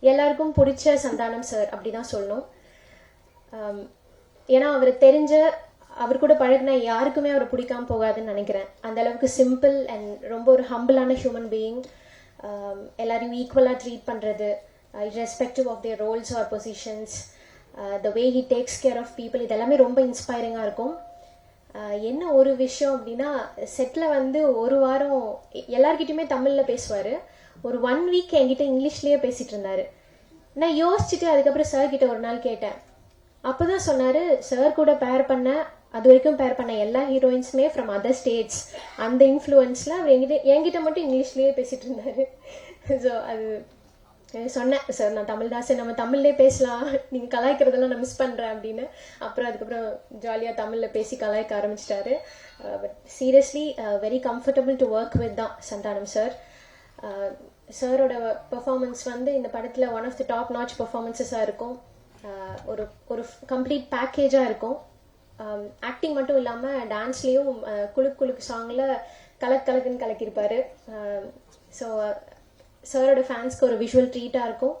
எல்லாருக்கும் பிடிச்ச சந்தானம் சார் அப்படிதான் சொல்லணும். ஏன்னா அவர் தெரிஞ்ச அவர் கூட பழகின யாருக்குமே அவரை பிடிக்காம போகாதுன்னு நினைக்கிறேன். அந்த அளவுக்கு சிம்பிள் அண்ட் ரொம்ப ஒரு ஹம்பிளான ஹியூமன் பீயிங் எல்லாரையும் ஈக்குவலாக ட்ரீட் பண்ணுறது respective of their roles or positions the way he takes care of people இதெல்லாமே ரொம்ப இன்ஸ்பைரிங்காக இருக்கும். என்ன ஒரு விஷயம் அப்படின்னா செட்டில் வந்து ஒரு வாரம் எல்லார்கிட்டையுமே தமிழில் பேசுவார். ஒரு ஒன் வீக் என்கிட்ட இங்கிலீஷ்லேயே பேசிட்டு இருந்தாரு. நான் யோசிச்சுட்டு அதுக்கப்புறம் சார் கிட்ட ஒரு நாள் கேட்டேன். அப்பதான் சொன்னாரு சார் கூட பேர் பண்ண அது வரைக்கும் பேர் பண்ண எல்லா ஹீரோயின்ஸுமே ஃப்ரம் அதர் ஸ்டேட்ஸ் அந்த இன்ஃப்ளூயன்ஸில் அவர் என்கிட்ட என்கிட்ட மட்டும் இங்கிலீஷ்லேயே பேசிட்டு இருந்தாரு. ஸோ அது சொன்னேன். சார் நான் தமிழ் தான் சார் நம்ம தமிழ்லே பேசலாம். நீங்கள் கலாய்க்கிறதெல்லாம் நான் மிஸ் பண்ணுறேன் அப்படின்னு. அப்புறம் அதுக்கப்புறம் ஜாலியாக தமிழில் பேசி கலாய்க்க ஆரம்பிச்சிட்டாரு. But seriously very comfortable to work with தான் சந்தானம் சார் சாரோட பெர்ஃபார்மன்ஸ் வந்து இந்த படத்தில் one of the top notch பெர்ஃபார்மன்ஸஸாக இருக்கும். ஒரு ஒரு கம்ப்ளீட் பேக்கேஜாக இருக்கும். ஆக்டிங் மட்டும் இல்லாமல் டான்ஸ்லேயும் குலுக்கு குலுக்கு சாங்கில் கலக் கலக்குன்னு கலக்கியிருப்பாரு. ஸோ சாரோட ஃபேன்ஸ்க்கு ஒரு விஷுவல் ட்ரீட்டாக இருக்கும்.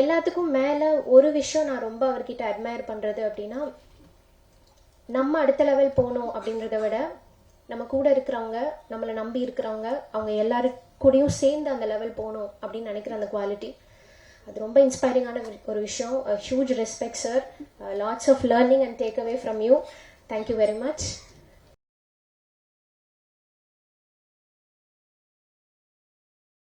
எல்லாத்துக்கும் மேலே ஒரு விஷயம் நான் ரொம்ப அவர்கிட்ட அட்மையர் பண்ணுறது அப்படின்னா நம்ம அடுத்த லெவல் போகணும் அப்படின்றத விட நம்ம கூட இருக்கிறவங்க நம்மளை நம்பி இருக்கிறவங்க அவங்க எல்லாரு கூடயும் சேர்ந்து அந்த லெவல் போகணும் அப்படின்னு நினைக்கிற அந்த குவாலிட்டி அது ரொம்ப இன்ஸ்பைரிங்கான ஒரு விஷயம். Huge respect sir lots of learning and take away from you thank you very much